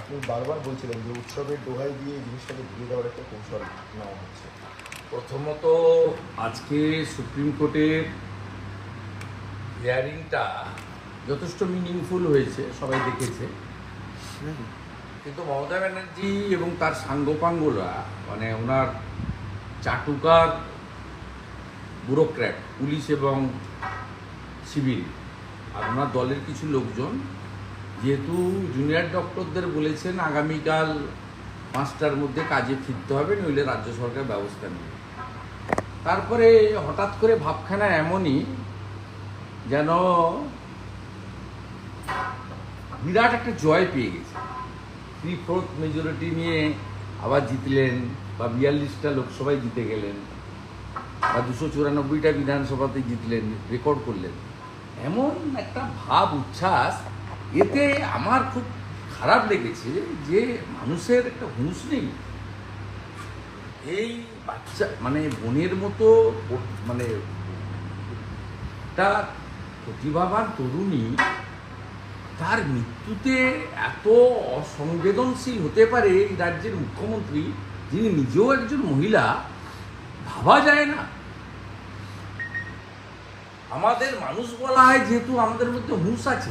আপনি বারবার বলছিলেন যে উৎসবের দোহাই দিয়ে জিনিসটাকে ভুলে দেওয়ার একটা কৌশল নেওয়া হচ্ছে। প্রথমত আজকে সুপ্রিম কোর্টের হিয়ারিংটা যথেষ্ট মিনিংফুল হয়েছে, সবাই দেখেছে। কিন্তু মমতা ব্যানার্জি এবং তার সাঙ্গপাঙ্গরা মানে ওনার চাটুকার ব্যুরোক্র্যাট, পুলিশ এবং সিভিল, আর ওনার দলের কিছু লোকজন যেহেতু জুনিয়র ডক্টরদের বলেছেন আগামীকাল পাঁচটার মধ্যে কাজে ফিরতে হবে, নইলে রাজ্য সরকার ব্যবস্থা নেবে। তারপরে হঠাৎ করে ভাবখানা এমনই যেন বিরাট একটা জয় পেয়ে গেছে। থ্রি ফোর্থ মেজরিটি নিয়ে আবার জিতলেন বা বিয়াল্লিশটা লোকসভায় জিতে গেলেন বা দুশো চুরানব্বইটা বিধানসভাতে জিতলেন রেকর্ড করলেন। এমন একটা ভাব, উচ্ছ্বাস এতে আমার খুব খারাপ লেগেছে যে মানুষের একটা হুঁশ নেই। এই বাচ্চা মানে বোনের মতো মানে একটা প্রতিভাবান তরুণী তার মৃত্যুতে এত অসংবেদনশীল হতে পারে এই রাজ্যের মুখ্যমন্ত্রী, যিনি নিজেও একজন মহিলা, ভাবা যায় না। আমাদের মানুষ বলা হয় যেহেতু আমাদের মধ্যে হুঁশ আছে।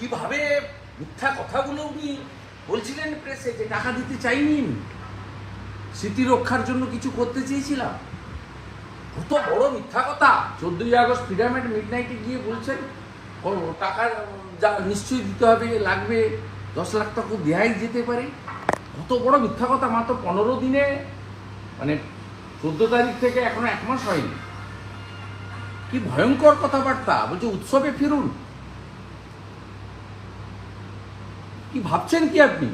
কীভাবে মিথ্যা কথাগুলো উনি বলছিলেন প্রেসে যে টাকা দিতে চাইনি স্মৃতি রক্ষার জন্য কিছু করতে চেয়েছিলাম। কত বড় মিথ্যা কথা। চোদ্দই আগস্ট ফ্রিডামেট মিড নাইটে গিয়ে বলছেন টাকা যা নিশ্চয়ই দিতে হবে, লাগবে, দশ লাখ টাকা দেয়াই যেতে পারে। কত বড় মিথ্যা কথা, মাত্র পনেরো দিনে মানে চোদ্দ তারিখ থেকে এখনও এক মাস হয়নি। কি ভয়ঙ্কর কথাবার্তা। বলছে, উৎসবে ফিরুন। কি ভাবছেন কি আপনি?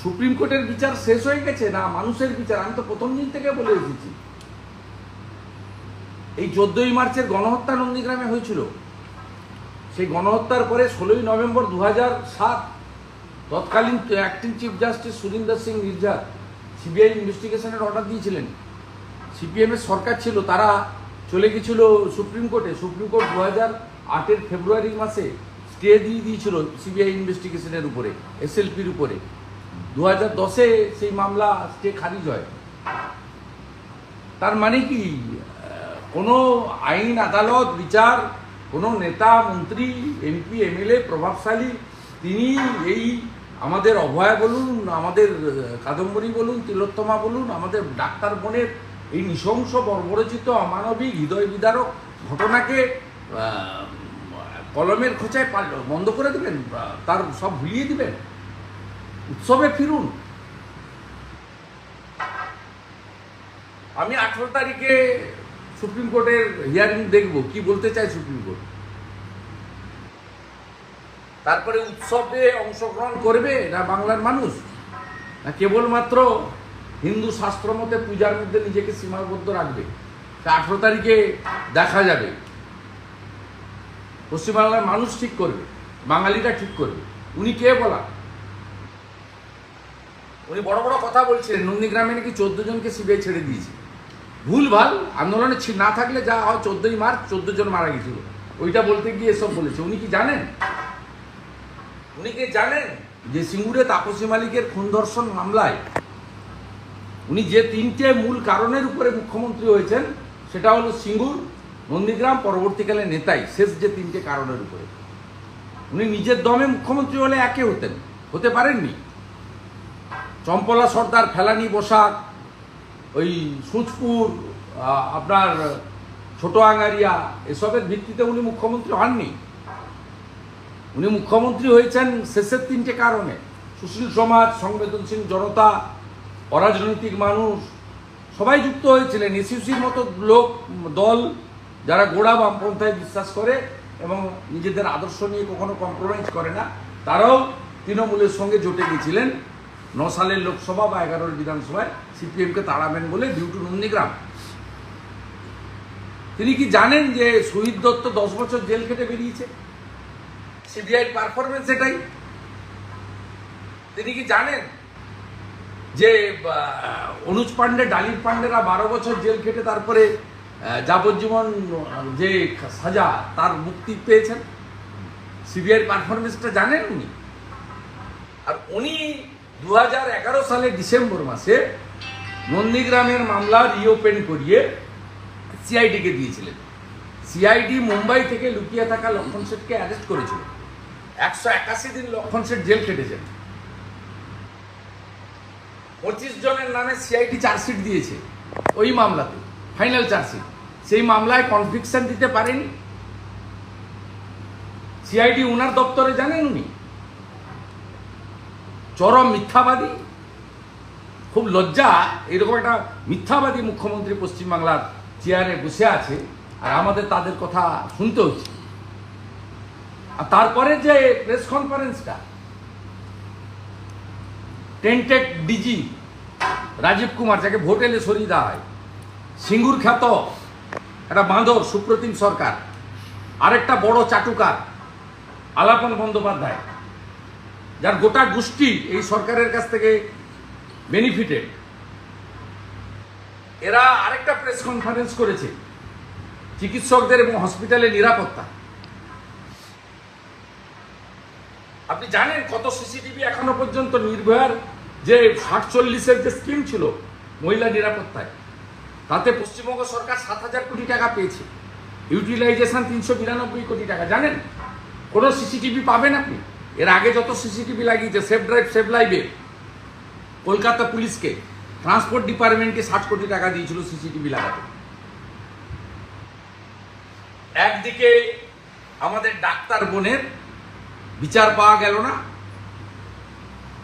সুপ্রিম কোর্টের বিচার শেষ হয়ে গেছে না মানুষের বিচার? আমি তো প্রথম দিন থেকে বলে এসেছি। এই চোদ্দই মার্চের গণহত্যা নন্দীগ্রামে হয়েছিল। সেই গণহত্যার পরে ষোলোই নভেম্বর দু সাত তৎকালীন acting chief justice Surinder Singh নির্ঝা CBI ইনভেস্টিগেশনের অর্ডার দিয়েছিলেন। সিপিএমের সরকার ছিল, তারা চলে গেছিল সুপ্রিম কোর্টে। সুপ্রিম কোর্ট দু হাজার আটের ফেব্রুয়ারি মাসে স্টে দিয়ে দিয়েছিল সিবিআই ইনভেস্টিগেশনের উপরে এসএলপির উপরে? দু হাজার দশে সেই মামলা স্টে খারিজ হয়। তার মানে কি? কোনো আইন, আদালত, বিচার, কোনো নেতা, মন্ত্রী এমপি এমএলএ প্রভাবশালী, তিনি এই আমাদের অভয়া বলুন, আমাদের কাদম্বরী বলুন, তিলোত্তমা বলুন, আমাদের ডাক্তার বোনের এই নৃশংস বর্বরচিত অমানবিক হৃদয় বিদারক ঘটনাকে কলমের খোঁচায় বন্ধ করে দেবেন তার সব ভুলিয়ে দিবেন। উৎসবে ফিরুন। আমি আঠেরো তারিখে সুপ্রিম কোর্টের হিয়ারিং দেখব, কি বলতে চায় সুপ্রিম কোর্ট? তারপরে উৎসবে অংশগ্রহণ করবে না বাংলার মানুষ? না কেবলমাত্র হিন্দু শাস্ত্র মতে পূজার মধ্যে নিজেকে সীমাবদ্ধ রাখবে? তা আঠেরো তারিখে দেখা যাবে। পশ্চিমবাংলার মানুষ ঠিক করবে, বাঙালিরা ঠিক করবে। উনি কে বলা? উনি বড় বড় কথা বলছিলেন নন্দীগ্রামে নাকি চোদ্দ জনকে সিবিআই ছেড়ে দিয়েছে। ভুল ভালো, আন্দোলনে না থাকলে যা হয়, চোদ্দই মার্চ, চোদ্দ জন মারা গেছিল। ওইটা বলতে গিয়ে এসব বলেছে। উনি কি জানেন? উনি কি জানেন যে সিঙ্গুরে তাপসী মালিকের খুন ধর্ষণ মামলায় উনি যে তিনটে মূল কারণের উপরে মুখ্যমন্ত্রী হয়েছেন, সেটা হলো সিঙ্গুর নন্দীগ্রাম পরবর্তীকালে নেতাই শেষ যে তিনটে কারণের উপরে। উনি নিজের দমে মুখ্যমন্ত্রী হলে একে হতেন, হতে পারেননি। চম্পলা, সর্দার, ফেলানি, বসাক, ওই সুচপুর আপনার ছোট আঙ্গারিয়া এসবের ভিত্তিতে উনি মুখ্যমন্ত্রী হননি। উনি মুখ্যমন্ত্রী হয়েছেন শেষের তিনটে কারণে। সুশীল সমাজ, সংবেদনশীল জনতা, অরাজনৈতিক মানুষ, সবাই যুক্ত হয়েছিলেন। এসইউসির মতো লোক, দল যারা গোড়া বামপন্থায় বিশ্বাস করে এবং নিজেদের আদর্শ নিয়ে কখনো কম্প্রোমাইজ করে না, তারাও তৃণমূলের সঙ্গে জোটে গেছিলেন। ন সালের লোকসভা বা এগারোর বিধানসভায় সিপিএমকে তাড়াবেন বলে ডিউটু নন্দীগ্রাম। তিনি কি জানেন যে শহীদ দত্ত দশ বছর জেল খেটে বেরিয়েছে? সিবিআই পারফরমেন্স এটাই। তিনি কি জানেন যে অনুজ পান্ডে ডালির পান্ডেরা বারো বছর জেল খেটে তারপরে যাবজ্জীবন যে সাজা তার মুক্তি পেয়েছেন। সিবিআই পারফরমেন্সটা জানেন উনি? আর উনি দু সালে ডিসেম্বর মাসে নন্দীগ্রামের মামলা রিওপেন করিয়ে সিআইডিকে দিয়েছিলেন। সিআইডি মুম্বাই থেকে লুকিয়ে থাকা লক্ষণ শেঠকে অ্যারেস্ট করেছিল। একশো একাশি দিন লক্ষণ শেঠ জেল কেটেছেন পঁচিশ জনের নামে সিআইডি চার্জশিট দিয়েছে। ওই মামলাতে ফাইনাল চার্জশিট সেই মামলায় কনভিকশন দিতে পারেনি। সিআইডি উনার দপ্তরে জানেন উনি? চরম মিথ্যাবাদী। খুব লজ্জা, এরকম একটা মিথ্যাবাদী মুখ্যমন্ত্রী পশ্চিমবাংলার চেয়ারে বসে আছে, আর আমাদের তাদের কথা শুনতে হচ্ছে। আর তারপরে যে প্রেস কনফারেন্সটা টেন্টেড ডিজি রাজীব কুমার, যাকে ভোট এলে সরিয়ে দেওয়া হয়, সিঙ্গুর খ্যাত একটা বাঁদর, সুপ্রতিম সরকার। আরেকটা বড় চাটুকার, আলাপন বন্দ্যোপাধ্যায়, যার গোটা গোষ্ঠী এই সরকারের কাছ থেকে বেনিফিটেড এরা আরেকটা প্রেস কনফারেন্স করেছে, চিকিৎসকদের এবং হসপিটালের নিরাপত্তা। আপনি জানেন কত সিসিটিভি এখনও পর্যন্ত নির্ভয়ার যে সাতচল্লিশের যে স্কিম ছিল, মহিলা নিরাপত্তায়? তাতে পশ্চিমবঙ্গ সরকার সাত হাজার কোটি টাকা পেয়েছে। ইউটিলাইজেশন তিনশো বিরানব্বই কোটি টাকা। জানেন? কোনো সিসিটিভি পাবেন আপনি? এর আগে যত সিসিটিভি লাগিয়েছে সেফ ড্রাইভ সেফ লাইভে কলকাতা পুলিশকে ট্রান্সপোর্ট ডিপার্টমেন্টকে ষাট কোটি টাকা দিয়েছিল সিসিটিভি লাগাতে। একদিকে আমাদের ডাক্তার বোনের বিচার পাওয়া গেল না